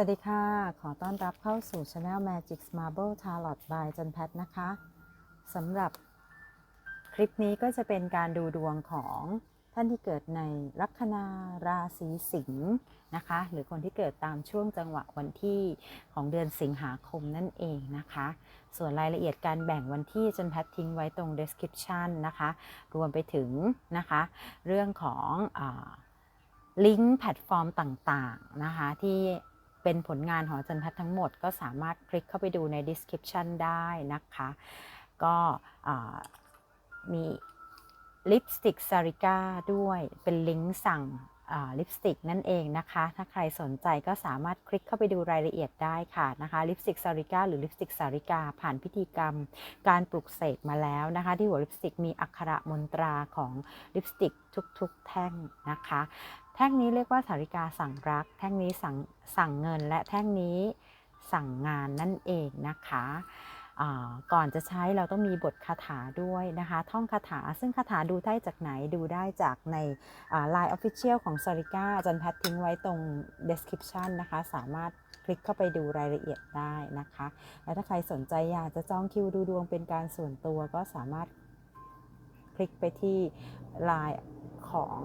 วัสดีค่ะ ขอต้อนรับเข้าสู่ Channel Magic Marble Tarot by จันแพทนะคะสำหรับคลิปนี้ก็จะเป็นการดูดวงของท่านที่เกิดในลัคนาราศีสิงห์นะคะ หรือคนที่เกิดตามช่วงจังหวะวันที่ของเดือนสิงหาคมนั่นเองนะคะ ส่วนรายละเอียดการแบ่งวันที่จันแพททิ้งไว้ตรง description นะคะ รวมไปถึงนะคะ เรื่องของอลิงก์แพลตฟอร์มต่างๆนะคะที่ เป็นผลงานของจันทัศน์ทั้งหมด ก็สามารถคลิกเข้าไปดูใน description ได้นะคะ ก็มีลิปสติกซาริก้าด้วยเป็นลิงก์สั่งลิปสติกนั่นเองนะคะ ถ้าใครสนใจก็สามารถคลิกเข้าไปดูรายละเอียดได้ค่ะนะคะลิปสติกซาริก้าหรือลิปสติกสาริกาผ่านพิธีกรรม การปลุกเสกมาแล้วนะคะ ที่หัวลิปสติกมีอักขระมนตราของลิปสติกทุกๆ แท่งนะคะ แท่งนี้เรียกว่าสาริกาสั่งรัก แท่งนี้สั่งสั่งเงิน และแท่งนี้สั่งงานนั่นเองนะคะก่อนจะใช้เราต้องมีบทคาถาด้วยนะคะ ท่องคาถาซึ่งคาถาดูได้จากไหนดูได้จากใน Line Official ของสาริกาจันแพททิ้งไว้ตรง description นะคะ สามารถคลิกเข้าไปดูรายละเอียดได้นะคะ และถ้าใครสนใจอยากจะจองคิวดูดวงเป็นการส่วนตัวก็สามารถคลิกไปที่ Line ของ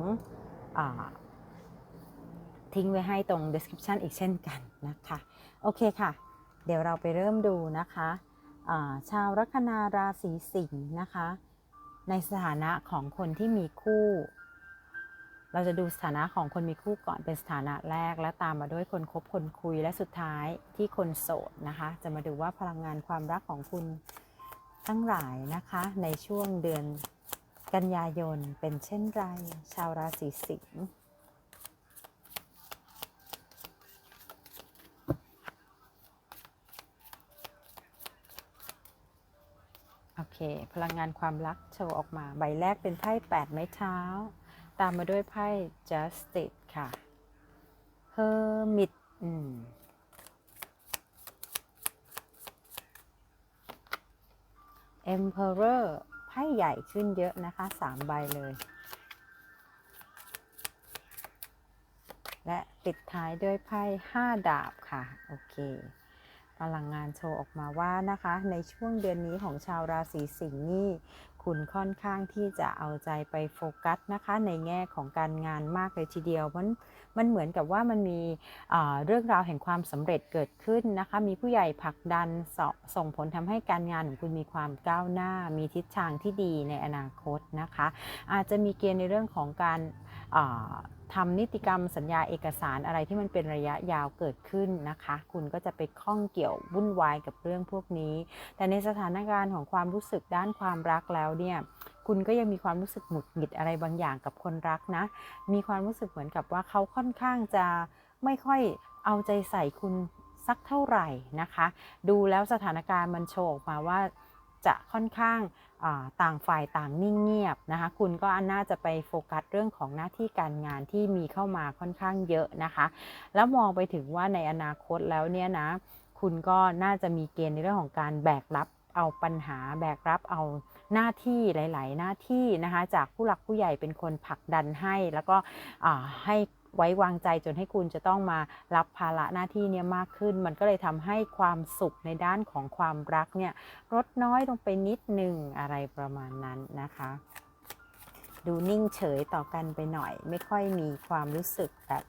ทิ้งไว้ให้ตรง description อีกเช่นกันนะคะ โอเคค่ะ เดี๋ยวเราไปเริ่มดูนะคะาชาวลัคนาราศีสิงห์นะคะ ในสถานะของคนที่มีคู่ เราจะดูสถานะของคนมีคู่ก่อนเป็นสถานะแรก และตามมาด้วยคนคบคนคุยและสุดท้ายที่คนโสดนะคะ จะมาดูว่าพลังงานความรักของคุณทั้งหลายนะคะในช่วงเดือนกันยายนเป็นเช่นไร ชาวราศีสิงห์ โอเค พลังงานความรักโชว์ออกมา ใบแรกเป็นไพ่แปดไม้เท้า ตามมาด้วยไพ่ justice ค่ะ hermit อืม emperor ไพ่ใหญ่ขึ้นเยอะนะคะสามใบเลย และปิดท้ายด้วยไพ่ห้าดาบค่ะ โอเค พลังงานโชว์ออกมาว่านะคะ ในช่วงเดือนนี้ของชาวราศีสิงห์นี่คุณค่อนข้างที่จะเอาใจไปโฟกัสนะคะ ในแง่ของการงานมากเลยทีเดียวมันมันเหมือนกับว่ามันมีเรื่องราวแห่งความสำเร็จเกิดขึ้นนะคะ มีผู้ใหญ่ผลักดันสส่งผลทำให้การงานของคุณมีความก้าวหน้า มีทิศทางที่ดีในอนาคตนะคะ อาจจะมีเกณฑ์ในเรื่องของการอ่าทำนิติกรรมสัญญาเอกสารอะไรที่มันเป็นระยะยาวเกิดขึ้นนะคะ คุณก็จะไปข้องเกี่ยววุ่นวายกับเรื่องพวกนี้ แต่ในสถานการณ์ของความรู้สึกด้านความรักแล้วเนี่ยคุณก็ยังมีความรู้สึกหงุดหงิดอะไรบางอย่างกับคนรักนะ มีความรู้สึกเหมือนกับว่าเขาค่อนข้างจะไม่ค่อยเอาใจใส่คุณสักเท่าไหร่นะคะ ดูแล้วสถานการณ์มันโชว์ออกมาว่า จะค่อนข้างต่างฝ่ายต่างนิ่งเงียบนะคะ คุณก็น่าจะไปโฟกัสเรื่องของหน้าที่การงานที่มีเข้ามาค่อนข้างเยอะนะคะ แล้วมองไปถึงว่าในอนาคตแล้วเนี่ยนะ คุณก็น่าจะมีเกณฑ์ในเรื่องของการแบกรับเอาปัญหาแบกรับเอาหน้าที่หลาย ๆ หน้าที่นะคะ จากผู้หลักผู้ใหญ่เป็นคนผลักดันให้ แล้วก็ให้ ไว้วางใจจนให้คุณจะต้องมารับภาระหน้าที่เนี่ยมากขึ้น มันก็เลยทำให้ความสุขในด้านของความรักเนี่ยลดน้อยลงไปนิดหนึ่งอะไรประมาณนั้นนะคะดูนิ่งเฉยต่อกันไปหน่อย ไม่ค่อยมีความรู้สึกแบบ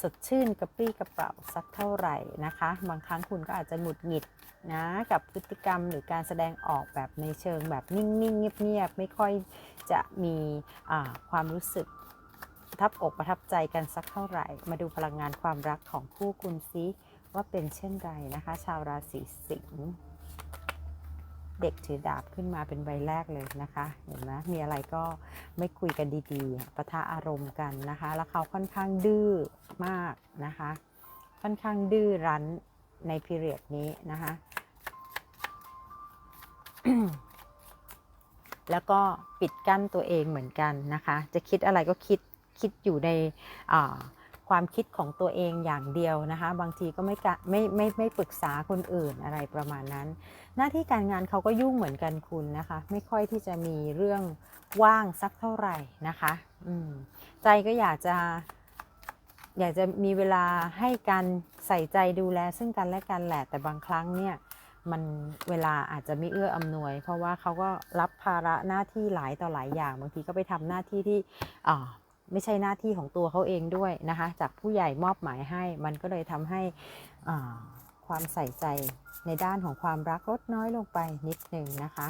สดชื่นกระปรี้กระเป๋าสักเท่าไหร่นะคะ บางครั้งคุณก็อาจจะหงุดหงิดนะกับพฤติกรรมหรือการแสดงออกแบบในเชิงแบบนิ่งๆเงียบๆไม่ค่อยจะมีความรู้สึก ประทับอกประทับใจกันสักเท่าไหร่ มาดูพลังงานความรักของคู่คุณซิว่าเป็นเช่นไรนะคะ ชาวราศีสิงห์เด็กถือดาบขึ้นมาเป็นใบแรกเลยนะคะ เห็นไหมมีอะไรก็ไม่คุยกันดีๆปะทะอารมณ์กันนะคะ แล้วเขาค่อนข้างดื้อมากนะคะ ค่อนข้างดื้อรั้นในพีเรียดนี้นะคะ แล้วก็ปิดกั้นตัวเองเหมือนกันนะคะ จะคิดอะไรก็คิด คิดอยู่ในความคิดของตัวเองอย่างเดียวนะคะ บางทีก็ไม่ไม่ไม่ไม่ปรึกษาคนอื่นอะไรประมาณนั้น หน้าที่การงานเขาก็ยุ่งเหมือนกันคุณนะคะ ไม่ค่อยที่จะมีเรื่องว่างสักเท่าไหร่นะคะอืมใจก็อยากจะ อยากจะมีเวลาให้การใส่ใจดูแล ซึ่งกันและกันแหละแต่บางครั้งเนี่ยมันเวลาอาจจะไม่เอื้ออำนวย เพราะว่าเขาก็รับภาระหน้าที่หลายต่อหลายอย่าง บางทีก็ไปทำหน้าที่ที่อ่า ไม่ใช่หน้าที่ของตัวเขาเองด้วยนะคะ จากผู้ใหญ่มอบหมายให้ มันก็เลยทำให้ความใส่ใจในด้านของความรักลดน้อยลงไปนิดหนึ่งนะคะ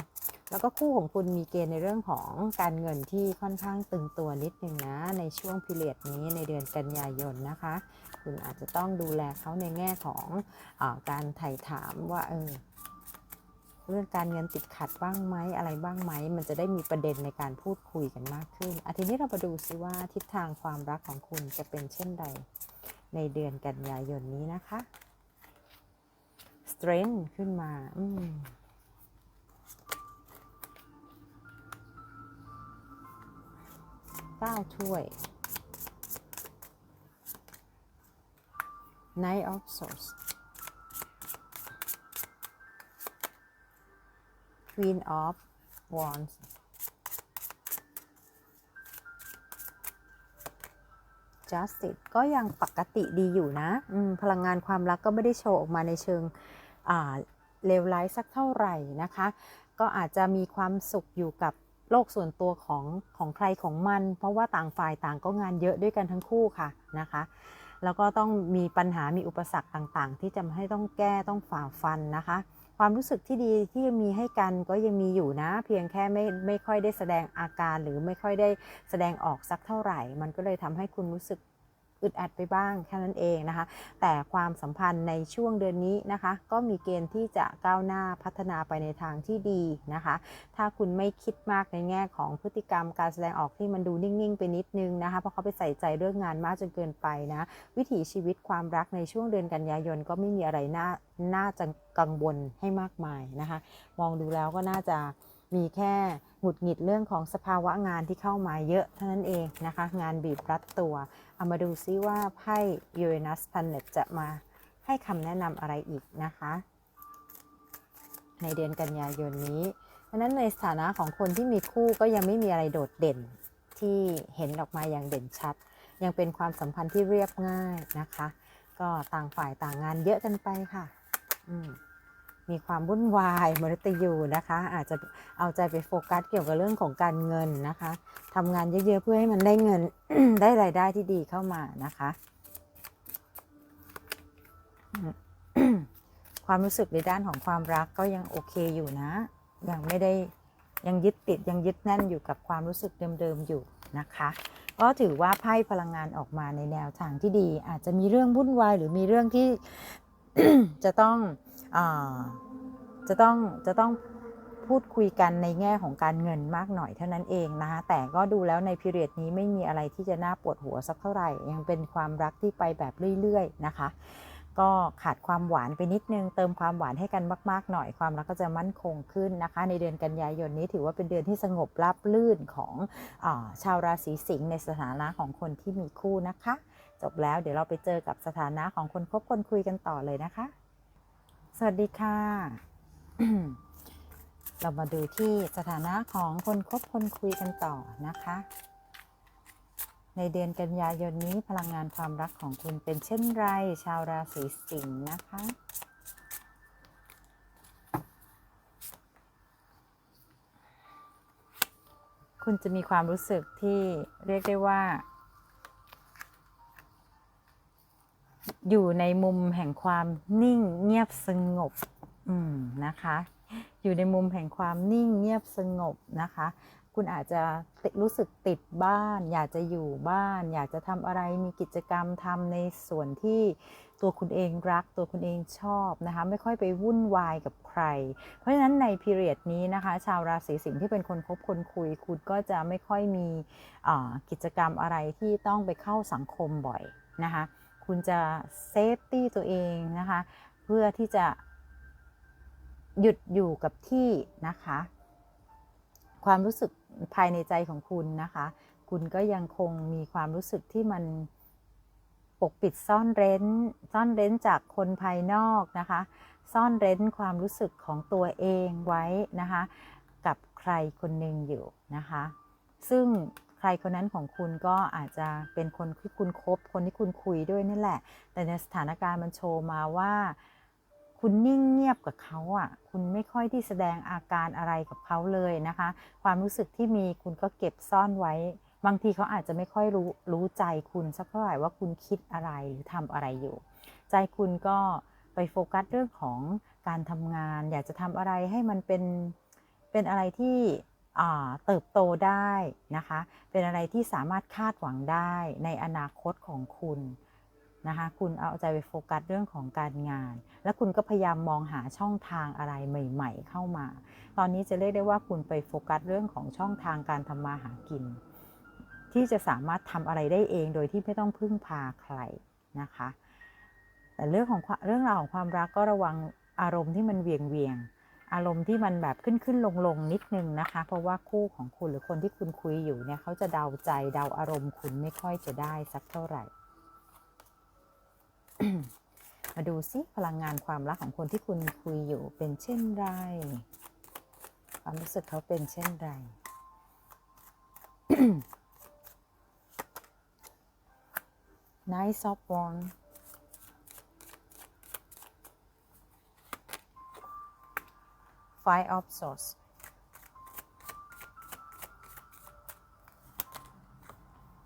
แล้วก็คู่ของคุณมีเกณฑ์ในเรื่องของการเงินที่ค่อนข้างตึงตัวนิดนึงนะ ในช่วงพิเรียดนี้ในเดือนกันยายนนะคะ คุณอาจจะต้องดูแลเขาในแง่ของอการไถ่ถามว่าเออ เรื่องการเงินติดขัดบ้างไหมอะไรบ้างไหม มันจะได้มีประเด็นในการพูดคุยกันมากขึ้นอาทีนี้เรามาดูซิว่าทิศทางความรักของคุณจะเป็นเช่นใด ในเดือนกันยายนนี้นะคะ strength ขึ้นมาอืมเก้าถ้วย Knight of Swords Queen of Wands Justice ก็ยังปกติดีอยู่นะ พลังงานความรักก็ไม่ได้โชว์ออกมาในเชิงเลวร้ายสักเท่าไหร่นะคะ ก็อาจจะมีความสุขอยู่กับโลกส่วนตัวของของใครของมัน เพราะว่าต่างฝ่ายต่างก็งานเยอะด้วยกันทั้งคู่ค่ะนะคะ แล้วก็ต้องมีปัญหามีอุปสรรคต่างๆ ที่จะให้ต้องแก้ต้องฝ่าฟันนะคะ ความรู้สึกที่ดีที่มีให้กันก็ยังมีอยู่นะ เพียงแค่ไม่ไม่ค่อยได้แสดงอาการหรือไม่ค่อยได้แสดงออกสักเท่าไหร่ มันก็เลยทำให้คุณรู้สึกอึดอัดไปบ้างแค่นั้นเองนะคะ แต่ความสัมพันธ์ในช่วงเดือนนี้นะคะ ก็มีเกณฑ์ที่จะก้าวหน้าพัฒนาไปในทางที่ดีนะคะ ถ้าคุณไม่คิดมากในแง่ของพฤติกรรมการแสดงออกที่มันดูนิ่ง ๆ ไปนิดนึงนะคะ เพราะเขาไปใส่ใจเรื่องงานมากจนเกินไปนะ วิถีชีวิตความรักในช่วงเดือนกันยายนก็ไม่มีอะไรน่าน่าจะ กังวลให้มากมายนะคะ มองดูแล้วก็น่าจะมีแค่หงุดหงิดเรื่องของสภาวะงานที่เข้ามาเยอะเท่านั้นเองนะคะ งานบีบรัดตัว เอามาดูซิว่าไพ่ Uranus Planet จะมาให้คำแนะนำอะไรอีกนะคะ ในเดือนกันยายนนี้เพราะนั้นในสถานะของคนที่มีคู่ก็ยังไม่มีอะไรโดดเด่นที่เห็นออกมาอย่างเด่นชัด ยังเป็นความสัมพันธ์ที่เรียบง่ายนะคะ ก็ต่างฝ่ายต่างงานเยอะกันไปค่ะ มีความวุ่นวายมฤตยูนะคะ อาจจะเอาใจไปโฟกัสเกี่ยวกับเรื่องของการเงินนะคะทำงานเยอะๆเพื่อให้มันได้เงินได้รายได้ที่ดีเข้ามานะคะ ความรู้สึกในด้านของความรักก็ยังโอเคอยู่นะ ยังไม่ได้ยังยึดติดยังยึดแน่นอยู่กับความรู้สึกเดิมๆอยู่นะคะก็ถือว่าไพ่พลังงานออกมาในแนวทางที่ดี อาจจะมีเรื่องวุ่นวายหรือมีเรื่องที่ จะต้องอจะต้องจะต้องพูดคุยกันในแง่ของการเงินมากหน่อยเท่านั้นเองนะคะแต่ก็ดูแล้วในพิเรียดนี้ไม่มีอะไรที่จะน่าปวดหัวสักเท่าไหร่ ยังเป็นความรักที่ไปแบบเรื่อยๆนะคะ ก็ขาดความหวานไปนิดนึง เติมความหวานให้กันมากๆหน่อยความรักก็จะมั่นคงขึ้นนะคะ ในเดือนกันยายนนี้ถือว่าเป็นเดือนที่สงบราบลื่นของอชาวราศีสิงห์ในสถานะของคนที่มีคู่นะคะ จบแล้วเดี๋ยวเราไปเจอกับสถานะของคนคบคนคุยกันต่อเลยนะคะ สวัสดีค่ะ เรามาดูที่สถานะของคนคบคนคุยกันต่อนะคะ ในเดือนกันยายนนี้พลังงานความรักของคุณเป็นเช่นไร ชาวราศีสิงห์นะคะคุณจะมีความรู้สึกที่เรียกได้ว่า อยู่ในมุมแห่งความนิ่งเงียบสงบนะคะ อยู่ในมุมแห่งความนิ่งเงียบสงบนะคะ คุณอาจจะติดรู้สึกติดบ้าน อยากจะอยู่บ้าน อยากจะทำอะไรมีกิจกรรมทำในส่วนที่ตัวคุณเองรักตัวคุณเองชอบนะคะ ไม่ค่อยไปวุ่นวายกับใคร เพราะฉะนั้นในพีเรียดนี้นะคะ ชาวราศีสิงห์ที่เป็นคนคบคนคุย คุณก็จะไม่ค่อยมีกิจกรรมอะไรที่ต้องไปเข้าสังคมบ่อยนะคะ คุณจะเซฟตี้ตัวเองนะคะ เพื่อที่จะหยุดอยู่กับที่นะคะ ความรู้สึกภายในใจของคุณนะคะ คุณก็ยังคงมีความรู้สึกที่มันปกปิดซ่อนเร้น ซ่อนเร้นจากคนภายนอกนะคะ ซ่อนเร้นความรู้สึกของตัวเองไว้นะคะ กับใครคนหนึ่งอยู่นะคะ ซึ่ง ใครคนนั้นของคุณก็อาจจะเป็นคนที่คุณคบคนที่คุณคุยด้วยนั่นแหละ แต่ในสถานการณ์มันโชว์มาว่า คุณนิ่งเงียบกับเขาอะ คุณไม่ค่อยที่แสดงอาการอะไรกับเขาเลยนะคะ ความรู้สึกที่มีคุณก็เก็บซ่อนไว้ บางทีเขาอาจจะไม่ค่อยรู้รู้ใจคุณสักเท่าไหร่ว่าคุณคิดอะไรหรือทำอะไรอยู่ ใจคุณก็ไปโฟกัสเรื่องของการทำงาน อยากจะทำอะไรให้มันเป็นเป็นอะไรที่ เติบโตได้นะคะ เป็นอะไรที่สามารถคาดหวังได้ในอนาคตของคุณนะคะ คุณเอาใจไปโฟกัสเรื่องของการงาน และคุณก็พยายามมองหาช่องทางอะไรใหม่ ๆ เข้ามา ตอนนี้จะเรียกได้ว่าคุณไปโฟกัสเรื่องของช่องทางการทำมาหากิน ที่จะสามารถทำอะไรได้เองโดยที่ไม่ต้องพึ่งพาใครนะคะ แต่เรื่องของเรื่องราวของความรักก็ระวังอารมณ์ที่มันเวียงเวียง อารมณ์ที่มันแบบขึ้นขึ้นลงลงนิดนึงนะคะ เพราะว่าคู่ของคุณหรือคนที่คุณคุยอยู่เนี่ยเขาจะเดาใจเดาอารมณ์คุณไม่ค่อยจะได้สักเท่าไหร่ มาดูซิพลังงานความรักของคนที่คุณคุยอยู่เป็นเช่นไร ความรู้สึกเขาเป็นเช่นไร nice soft warm five of swords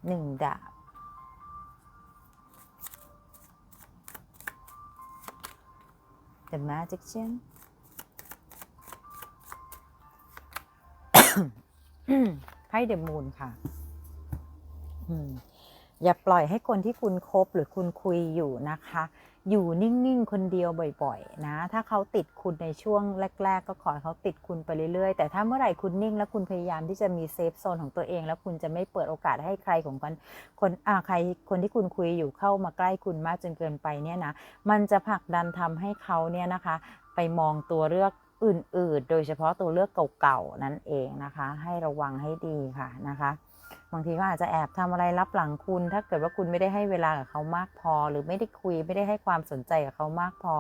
หนึ่งดาบ The Magician ไพ่เดมูนค่ะ อย่าปล่อยให้คนที่คุณคบหรือคุณคุยอยู่นะคะ อยู่นิ่งๆ คนเดียวบ่อยๆ นะ ถ้าเขาติดคุณในช่วงแรก ๆ ก็ขอให้เขาติดคุณไปเรื่อยๆ แต่ถ้าเมื่อไหร่คุณนิ่ง แล้วคุณพยายามที่จะมีเซฟโซนของตัวเอง แล้วคุณจะไม่เปิดโอกาสให้ใครของคนคนอ่าใครคนที่คุณคุยอยู่เข้ามาใกล้คุณมากจนเกินไปเนี่ยนะ มันจะผลักดันทำให้เขาเนี่ยนะคะ ไปมองตัวเลือกอื่น ๆ โดยเฉพาะตัวเลือกเก่าๆ นั่นเองนะคะ ให้ระวังให้ดีค่ะนะคะ บางทีก็อาจจะแอบทำอะไรรับหลังคุณ ถ้าเกิดว่าคุณไม่ได้ให้เวลากับเขามากพอ หรือไม่ได้คุยไม่ได้ให้ความสนใจกับเขามากพอ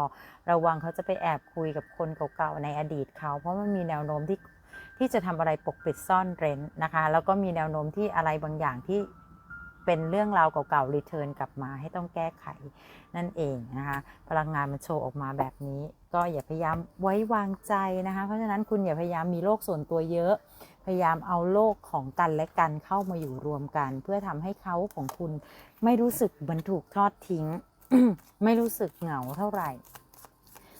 ระวังเขาจะไปแอบคุยกับคนเก่าๆในอดีตเขา เพราะมันมีแนวโน้มที่ที่จะทำอะไรปกปิดซ่อนเร้นนะคะ แล้วก็มีแนวโน้มที่อะไรบางอย่างที่เป็นเรื่องราวเก่าๆรีเทิร์นกลับมาให้ต้องแก้ไขนั่นเองนะคะพลังงานมันโชว์ออกมาแบบนี้ ก็อย่าพยายามไว้วางใจนะคะ เพราะฉะนั้นคุณอย่าพยายามมีโลกส่วนตัวเยอะ พยายามเอาโลกของกันและกันเข้ามาอยู่รวมกัน เพื่อทำให้เขาของคุณไม่รู้สึกเหมือนถูกทอดทิ้ง ไม่รู้สึกเหงาเท่าไหร่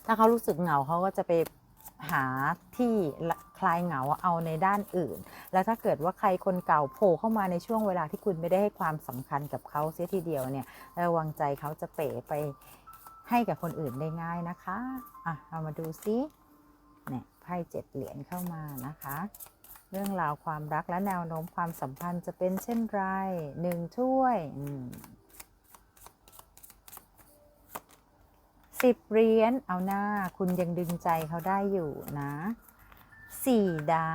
ถ้าเขารู้สึกเหงาเขาก็จะไปหาที่คลายเหงาเอาในด้านอื่น แล้วถ้าเกิดว่าใครคนเก่าโผล่เข้ามาในช่วงเวลาที่คุณไม่ได้ให้ความสำคัญกับเขาเสียทีเดียวเนี่ยระวังใจเขาจะเป๋ไปให้กับคนอื่นได้ง่ายนะคะ อะ เรามาดูซิเนี่ยไพ่เจ็ดเหรียญเข้ามานะคะ เรื่องราวความรักและแนวโน้มความสัมพันธ์จะเป็นเช่นไรหนึ่งถ้วยสิบเหรียญเอาหน้าคุณยังดึงใจเขาได้อยู่นะสี่ดา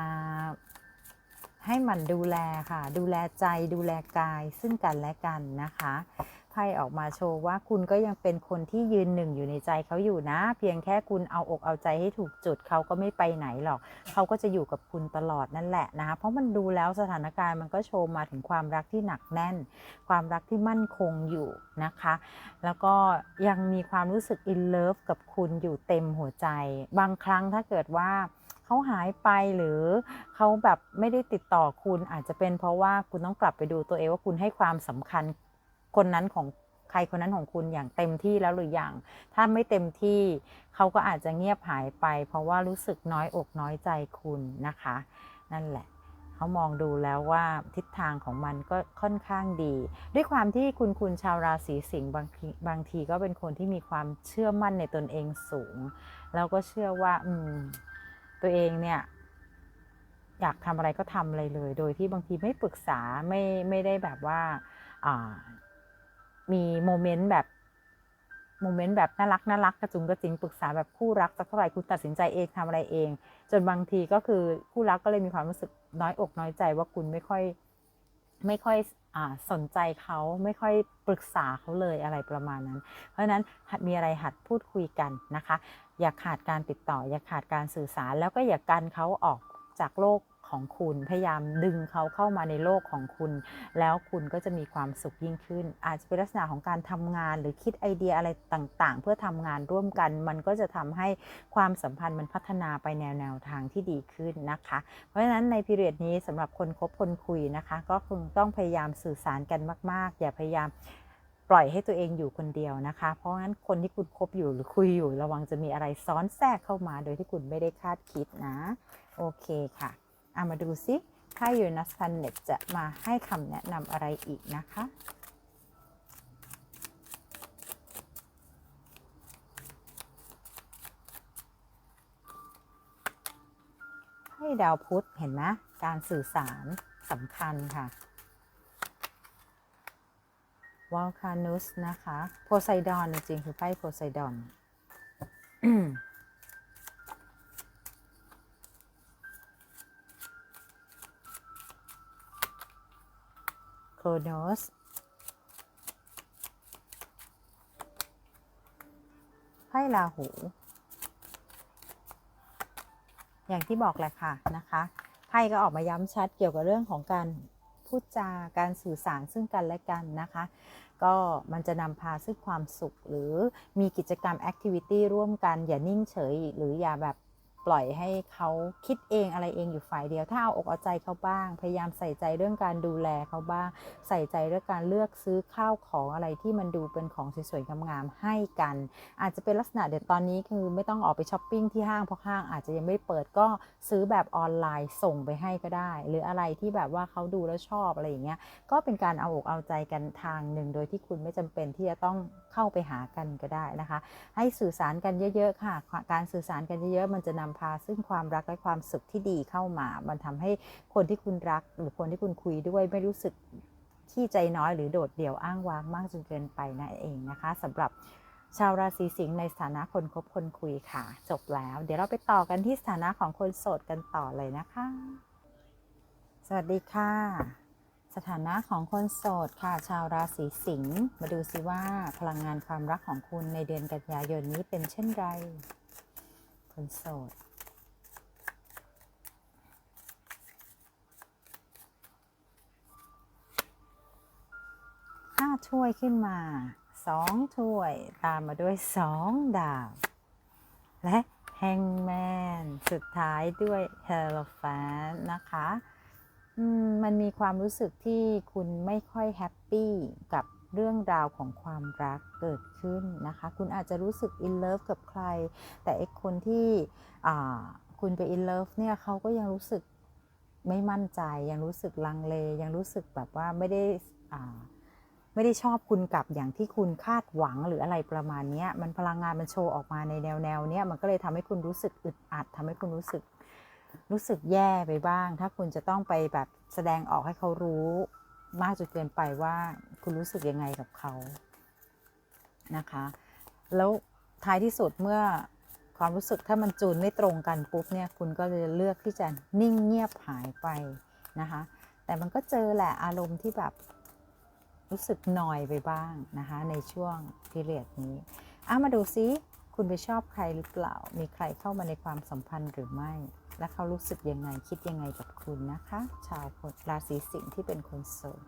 บให้มันดูแลค่ะ ดูแลใจดูแลกายซึ่งกันและกันนะคะ ไพ่ออกมาโชว์ว่าคุณก็ยังเป็นคนที่ยืนหนึ่งอยู่ในใจเขาอยู่นะ เพียงแค่คุณเอาอกเอาใจให้ถูกจุดเขาก็ไม่ไปไหนหรอก เขาก็จะอยู่กับคุณตลอดนั่นแหละนะคะเพราะมันดูแล้วสถานการณ์มันก็โชว์มาถึงความรักที่หนักแน่น ความรักที่มั่นคงอยู่นะคะ แล้วก็ยังมีความรู้สึกอินเลิฟกับคุณอยู่เต็มหัวใจ บางครั้งถ้าเกิดว่าเขาหายไปหรือเขาแบบไม่ได้ติดต่อคุณอาจจะเป็นเพราะว่าคุณต้องกลับไปดูตัวเองว่าคุณให้ความสำคัญ คนนั้นของใครคนนั้นของคุณอย่างเต็มที่แล้วหรือยัง ถ้าไม่เต็มที่เขาก็อาจจะเงียบหายไป เพราะว่ารู้สึกน้อยอกน้อยใจคุณนะคะ นั่นแหละเขามองดูแล้วว่าทิศทางของมันก็ค่อนข้างดี ด้วยความที่คุณคุณชาวราศีสิงห์บางทีบางทีก็เป็นคนที่มีความเชื่อมั่นในตนเองสูง แล้วก็เชื่อว่าอืมตัวเองเนี่ยอยากทำอะไรก็ทำอะไรเลย โดยที่บางทีไม่ปรึกษาไม่ไม่ได้แบบว่า มีโมเมนต์แบบโมเมนต์แบบน่ารักน่ารักกระจุงกระจิงปรึกษาแบบคู่รักสักเท่าไหร่คุณตัดสินใจเองทำอะไรเอง จนบางทีก็คือคู่รักก็เลยมีความรู้สึกน้อยอกน้อยใจว่าคุณไม่ค่อยไม่ค่อยอสนใจเขาไม่ค่อยปรึกษาเขาเลยอะไรประมาณนั้น เพราะฉะนั้นมีอะไรหัดพูดคุยกันนะคะ อย่าขาดการติดต่อ อย่าขาดการสื่อสารแล้วก็อย่ากันเขาออก จากโลกของคุณพยายามดึงเขาเข้ามาในโลกของคุณ แล้วคุณก็จะมีความสุขยิ่งขึ้น อาจจะเป็นลักษณะของการทำงานหรือคิดไอเดียอะไรต่างๆ เพื่อทำงานร่วมกัน มันก็จะทำให้ความสัมพันธ์มันพัฒนาไปแนวแนวทางที่ดีขึ้นนะคะ เพราะฉะนั้นในพีเรียดนี้สำหรับคนคบคนคุยนะคะ ก็คงต้องพยายามสื่อสารกันมาก ๆ อย่าพยายาม ปล่อยให้ตัวเองอยู่คนเดียวนะคะ เพราะงั้นคนที่คุณคบอยู่หรือคุยอยู่ระวังจะมีอะไรซ้อนแทรกเข้ามาโดยที่คุณไม่ได้คาดคิดนะ โอเคค่ะเอามาดูซิไพ่ยูนัสพันเน็ตจะมาให้คำแนะนำอะไรอีกนะคะให้ดาวพุธเห็นไหมการสื่อสารสำคัญค่ะ วอลคานุสนะคะโพไซดอนจริงคือไพ่โพไซดอนโครโนสไพ่ลาหู อย่างที่บอกแหละค่ะนะคะ ไพ่ก็ออกมาย้ำชัดเกี่ยวกับเรื่องของการ พูดจาการสื่อสารซึ่งกันและกันนะคะ ก็มันจะนำพาซึ่งความสุขหรือมีกิจกรรมแอคทิวิตี้ร่วมกัน อย่านิ่งเฉย หรืออย่าแบบ ปล่อยให้เขาคิดเองอะไรเองอยู่ฝ่ายเดียว ถ้าเอาอกเอาใจเขาบ้าง พยายามใส่ใจเรื่องการดูแลเขาบ้าง ใส่ใจเรื่องการเลือกซื้อข้าวของอะไรที่มันดูเป็นของสวยๆงามๆให้กัน อาจจะเป็นลักษณะเดี๋ยวตอนนี้คือไม่ต้องออกไปช้อปปิ้งที่ห้างเพราะห้างอาจจะยังไม่เปิดก็ซื้อแบบออนไลน์ส่งไปให้ก็ได้ หรืออะไรที่แบบว่าเขาดูแล้วชอบอะไรอย่างเงี้ยก็เป็นการเอาอกเอาใจกันทางหนึ่ง โดยที่คุณไม่จำเป็นที่จะต้องเข้าไปหากันก็ได้นะคะ ให้สื่อสารกันเยอะๆค่ะ การสื่อสารกันเยอะๆมันจะนำพาซึ่งความรักและความสุขที่ดีเข้ามา มันทำให้คนที่คุณรัก หรือคนที่คุณคุยด้วยไม่รู้สึกที่ใจน้อยหรือโดดเดี่ยวอ้างว้างมากจนเกินไปนั่นเองนะคะสำหรับชาวราศีสิงห์ในสถานะคนคบคนคุยค่ะ จบแล้ว เดี๋ยวเราไปต่อกันที่สถานะของคนโสดกันต่อเลยนะคะ สวัสดีค่ะ สถานะของคนโสดค่ะ ชาวราศีสิงห์มาดูซิว่าพลังงานความรักของคุณในเดือนกันยายนนี้เป็นเช่นไร คนโสดห้าถ้วยขึ้นมาสองถ้วยตามมาด้วยสองดาวและแฮงแมนสุดท้ายด้วยเฮลแฟนนะคะมันมีความรู้สึกที่คุณไม่ค่อยแฮปปี้กับ เรื่องราวของความรักเกิดขึ้นนะคะ คุณอาจจะรู้สึกอินเลิฟกับใคร แต่ไอคนที่คุณไปอินเลิฟเนี่ยเขาก็ยังรู้สึกไม่มั่นใจ ยังรู้สึกลังเล ยังรู้สึกแบบว่าไม่ได้ไม่ได้ชอบคุณกลับอย่างที่คุณคาดหวังหรืออะไรประมาณนี้มันพลังงานมันโชว์ออกมาในแนวแนวเนี้ยมันก็เลยทำให้คุณรู้สึกอึดอัดทำให้คุณรู้สึกรู้สึกแย่ไปบ้าง ถ้าคุณจะต้องไปแบบแสดงออกให้เขารู้ มากจนเกินไปว่าคุณรู้สึกยังไงกับเขานะคะ แล้วท้ายที่สุดเมื่อความรู้สึกถ้ามันจูนไม่ตรงกันปุ๊บเนี่ยคุณก็จะเลือกที่จะนิ่งเงียบหายไปนะคะ แต่มันก็เจอแหละอารมณ์ที่แบบรู้สึกหน่อยไปบ้างนะคะในช่วงพิเรียดนี้อามาดูซิ คุณไปชอบใครหรือเปล่า มีใครเข้ามาในความสัมพันธ์หรือไม่ และเขารู้สึกยังไงคิดยังไงกับคุณนะคะ ชาวราศีสิงห์ที่เป็นคนโสด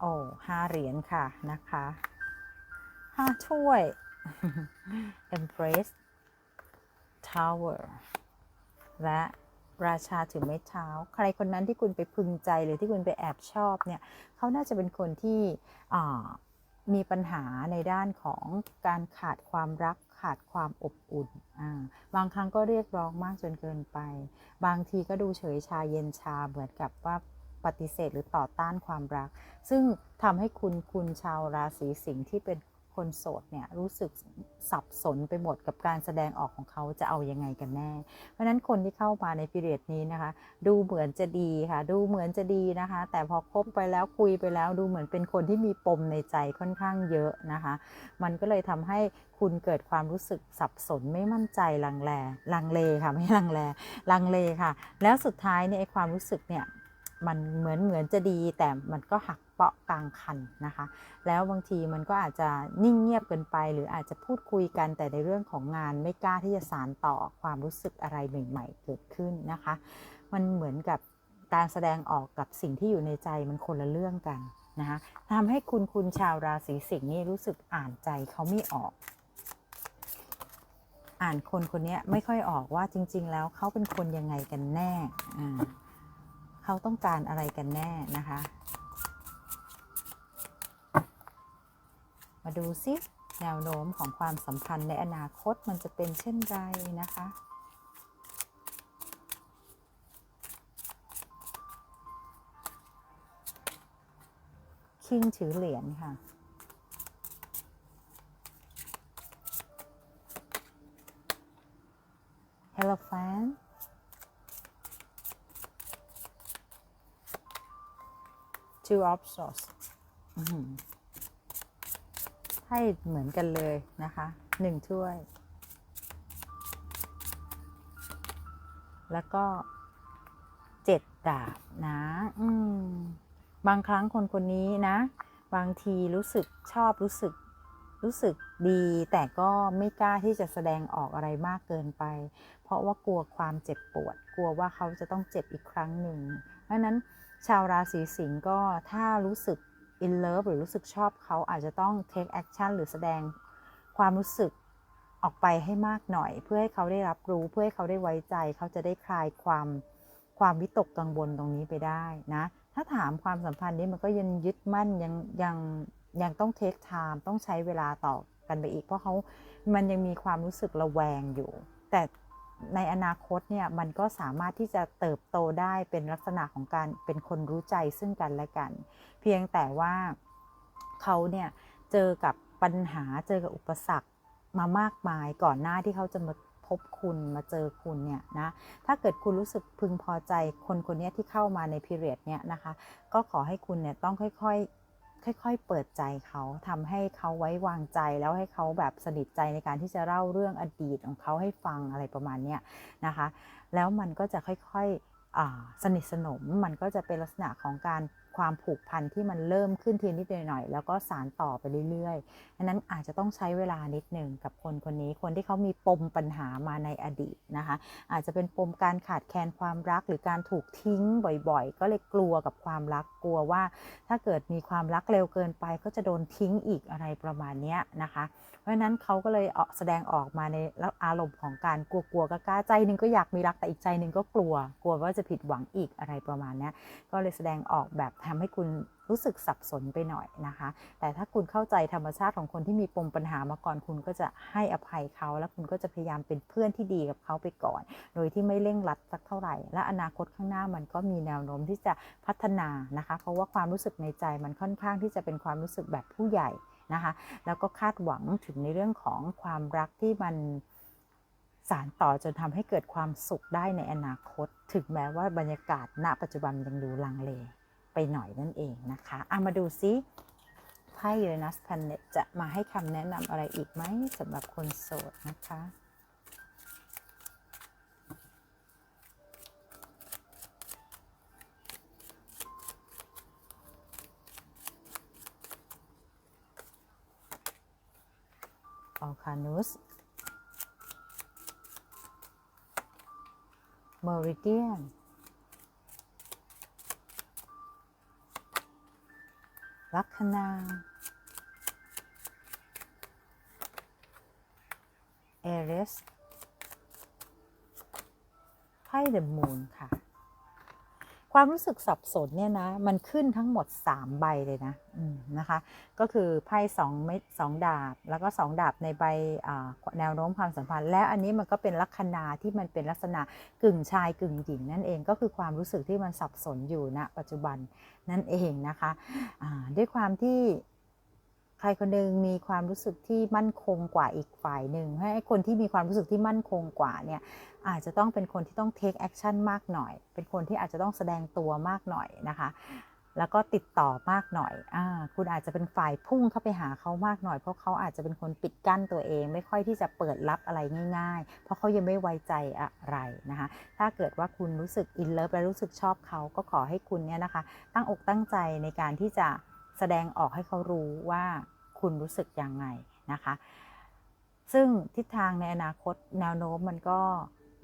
โอ้ห้าเหรียญค่ะนะคะห้าถ้วย Embrace Tower และราชาถือไม้เท้า ใครคนนั้นที่คุณไปพึงใจหรือที่คุณไปแอบชอบเนี่ย เขาน่าจะเป็นคนที่ มีปัญหาในด้านของการขาดความรักขาดความอบอุ่น บางครั้งก็เรียกร้องมากจนเกินไป บางทีก็ดูเฉยชาเย็นชาเหมือนกับว่าปฏิเสธหรือต่อต้านความรัก ซึ่งทำให้คุณคุณชาวราศีสิงห์ที่เป็น คนโสดเนี่ยรู้สึกสับสนไปหมดกับการแสดงออกของเขาจะเอายังไงกันแน่ เพราะนั้นคนที่เข้ามาในพิเรดนี้นะคะ ดูเหมือนจะดีค่ะ ดูเหมือนจะดีนะคะ แต่พอคบไปแล้วคุยไปแล้วดูเหมือนเป็นคนที่มีปมในใจค่อนข้างเยอะนะคะ มันก็เลยทำให้คุณเกิดความรู้สึกสับสนไม่มั่นใจลังเลลังเลค่ะไม่ลังเลลังเลค่ะ แล้วสุดท้ายเนี่ยความรู้สึกเนี่ย มันเหมือนเหมือนจะดีแต่มันก็หักเปาะกลางคันนะคะ แล้วบางทีมันก็อาจจะนิ่งเงียบเกินไป หรืออาจจะพูดคุยกันแต่ในเรื่องของงานไม่กล้าที่จะสารต่อความรู้สึกอะไรใหม่ ๆ เกิดขึ้นนะคะ มันเหมือนกับการแสดงออกกับสิ่งที่อยู่ในใจมันคนละเรื่องกันนะคะทำให้คุณคุณชาวราศีสิงห์นี่รู้สึกอ่านใจเขาไม่ออกอ่านคนคนนี้ไม่ค่อยออกว่าจริง ๆ แล้วเขาเป็นคนยังไงกันแน่อ่า เขาต้องการอะไรกันแน่นะคะ มาดูซิแนวโน้มของความสัมพันธ์ในอนาคตมันจะเป็นเช่นไรนะคะคิงถือเหรียญค่ะ h e l o f a n Two of Swords อื้อหือให้เหมือนกันเลยนะคะหนึ่งถ้วย แล้วก็เจ็ดดาบนะบางครั้งคนคนนี้นะ บางทีรู้สึกชอบรู้สึกรู้สึกดี แต่ก็ไม่กล้าที่จะแสดงออกอะไรมากเกินไป เพราะว่ากลัวความเจ็บปวด กลัวว่าเขาจะต้องเจ็บอีกครั้งหนึ่งเพราะนั้น ชาวราศีสิงห์ก็ถ้ารู้สึก in love หรือรู้สึกชอบเขาอาจจะต้อง take action หรือแสดงความรู้สึกออกไปให้มากหน่อย เพื่อให้เขาได้รับรู้เพื่อให้เขาได้ไว้ใจ เขาจะได้คลายความความวิตกกังวลตรงนี้ไปได้นะถ้าถามความสัมพันธ์นี้มันก็ยังยึดมั่นยังยังยังต้อง take time ต้องใช้เวลาต่อกันไปอีก เพราะเขามันยังมีความรู้สึกระแวงอยู่ แต่ ในอนาคตเนี่ยมันก็สามารถที่จะเติบโตได้เป็นลักษณะของการเป็นคนรู้ใจซึ่งกันและกัน เพียงแต่ว่าเขาเนี่ยเจอกับปัญหาเจอกับอุปสรรคมามากมายก่อนหน้าที่เขาจะมาพบคุณมาเจอคุณเนี่ยนะถ้าเกิดคุณรู้สึกพึงพอใจคนคนนี้ที่เข้ามาในพีเรียดเนี่ยนะคะ ก็ขอให้คุณเนี่ยต้องค่อยๆ ค่อยๆ เปิดใจเขาทำให้เขาไว้วางใจแล้วให้เขาแบบสนิทใจในการที่จะเล่าเรื่องอดีตของเขาให้ฟังอะไรประมาณเนี้ยนะคะ แล้วมันก็จะค่อยๆสนิทสนมมันก็จะเป็นลักษณะของการ ความผูกพันที่มันเริ่มขึ้นทีนิดหน่อย แล้วก็สารต่อไปเรื่อยๆดังนั้นอาจจะต้องใช้เวลานิดหนึ่งกับคนคนนี้ คนที่เขามีปมปัญหามาในอดีตนะคะ อาจจะเป็นปมการขาดแคลนความรักหรือการถูกทิ้งบ่อย ๆ ก็เลยกลัวกับความรักกลัวว่า ถ้าเกิดมีความรักเร็วเกินไปก็จะโดนทิ้งอีกอะไรประมาณนี้นะคะ ราะฉะนั้นเขาก็เลยออกแสดงออกมาในอารมณ์ของการกลัวๆกล้าใจหนึ่งก็อยากมีรักแต่อีกใจหนึ่งก็กลัว กลัวว่าจะผิดหวังอีกอะไรประมาณนี้ก็เลยแสดงออกแบบทำให้คุณรู้สึกสับสนไปหน่อยนะคะ แต่ถ้าคุณเข้าใจธรรมชาติของคนที่มีปมปัญหามาก่อนคุณก็จะให้อภัยเขา แล้วคุณก็จะพยายามเป็นเพื่อนที่ดีกับเขาไปก่อน โดยที่ไม่เร่งรัดสักเท่าไหร่ และอนาคตข้างหน้ามันก็มีแนวโน้มที่จะพัฒนานะคะ เพราะว่าความรู้สึกในใจมันค่อนข้างที่จะเป็นความรู้สึกแบบผู้ใหญ่ นะคะ แล้วก็คาดหวังถึงในเรื่องของความรักที่มันสารต่อจนทำให้เกิดความสุขได้ในอนาคต ถึงแม้ว่าบรรยากาศณ ปัจจุบันยังดูลังเลไปหน่อยนั่นเองนะคะเอามาดูซิไพ่ยูเรนัสแพนเนตจะมาให้คำแนะนำอะไรอีกไหมสำหรับคนโสดนะคะ ออคานุสเมริเดียนลัคนาเอเรสไพ่เดอะมูนค่ะ ความรู้สึกสับสนเนี่ยนะ มันขึ้นทั้งหมด 3 ใบเลยนะนะคะ ก็คือไพ่สองเม็ดสองดาบ แล้วก็ 2 ดาบในใบแนวโน้มความสัมพันธ์ และอันนี้มันก็เป็นลัคนาที่มันเป็นลักษณะกึ่งชายกึ่งหญิงนั่นเองก็คือความรู้สึกที่มันสับสนอยู่ณนะปัจจุบันนั่นเองนะคะะด้วยความที่ ใครคนหนึ่งมีความรู้สึกที่มั่นคงกว่าอีกฝ่ายหนึ่งให้คนที่มีความรู้สึกที่มั่นคงกว่าเนี่ยอาจจะต้องเป็นคนที่ต้อง take action มากหน่อย เป็นคนที่อาจจะต้องแสดงตัวมากหน่อยนะคะ แล้วก็ติดต่อมากหน่อยอคุณอาจจะเป็นฝ่ายพุ่งเข้าไปหาเขามากหน่อย เพราะเขาอาจจะเป็นคนปิดกั้นตัวเอง ไม่ค่อยที่จะเปิดรับอะไรง่าย ๆ เพราะเขายังไม่ไว้ใจอะไรนะคะ ถ้าเกิดว่าคุณรู้สึกอินเลิฟและรู้สึกชอบเขาก็ขอให้คุณเนี่ยนะคะ ตั้งอกตั้งใจในการที่จะ แสดงออกให้เขารู้ว่าคุณรู้สึกยังไงนะคะ ซึ่งทิศทางในอนาคตแนวโน้มมันก็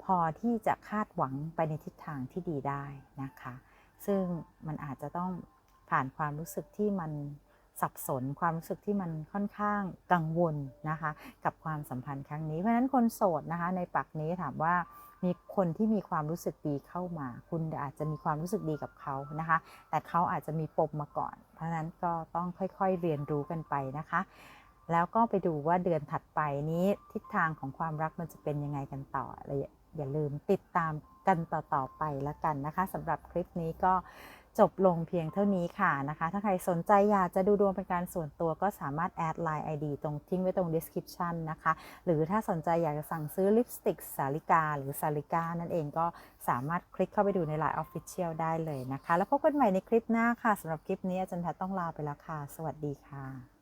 พอที่จะคาดหวังไปในทิศทางที่ดีได้นะคะ ซึ่งมันอาจจะต้องผ่านความรู้สึกที่มันสับสนความรู้สึกที่มันค่อนข้างกังวลนะคะ กับความสัมพันธ์ครั้งนี้ เพราะฉะนั้นคนโสดนะคะในปักนี้ถามว่า มีคนที่มีความรู้สึกดีเข้ามา คุณอาจจะมีความรู้สึกดีกับเขานะคะ แต่เขาอาจจะมีปมมาก่อน เพราะนั้นก็ต้องค่อยๆเรียนรู้กันไปนะคะ แล้วก็ไปดูว่าเดือนถัดไปนี้ทิศทางของความรักมันจะเป็นยังไงกันต่ออย่าลืมติดตามกันต่อๆไปแล้วกันนะคะสำหรับคลิปนี้ก็ จบลงเพียงเท่านี้ค่ะนะคะ ถ้าใครสนใจอยากจะดูดวงเป็นการส่วนตัวก็สามารถแอดไลน์ ID ตรงทิ้งไว้ตรง description นะคะ หรือถ้าสนใจอยากจะสั่งซื้อลิปสติกสาลิกา หรือสาลิกา นั่นเองก็สามารถคลิกเข้าไปดูใน Line Official ได้เลยนะคะ แล้วพบกันใหม่ในคลิปหน้าค่ะสำหรับคลิปนี้อาจารย์แพทย์ต้องลาไปแล้วค่ะ สวัสดีค่ะ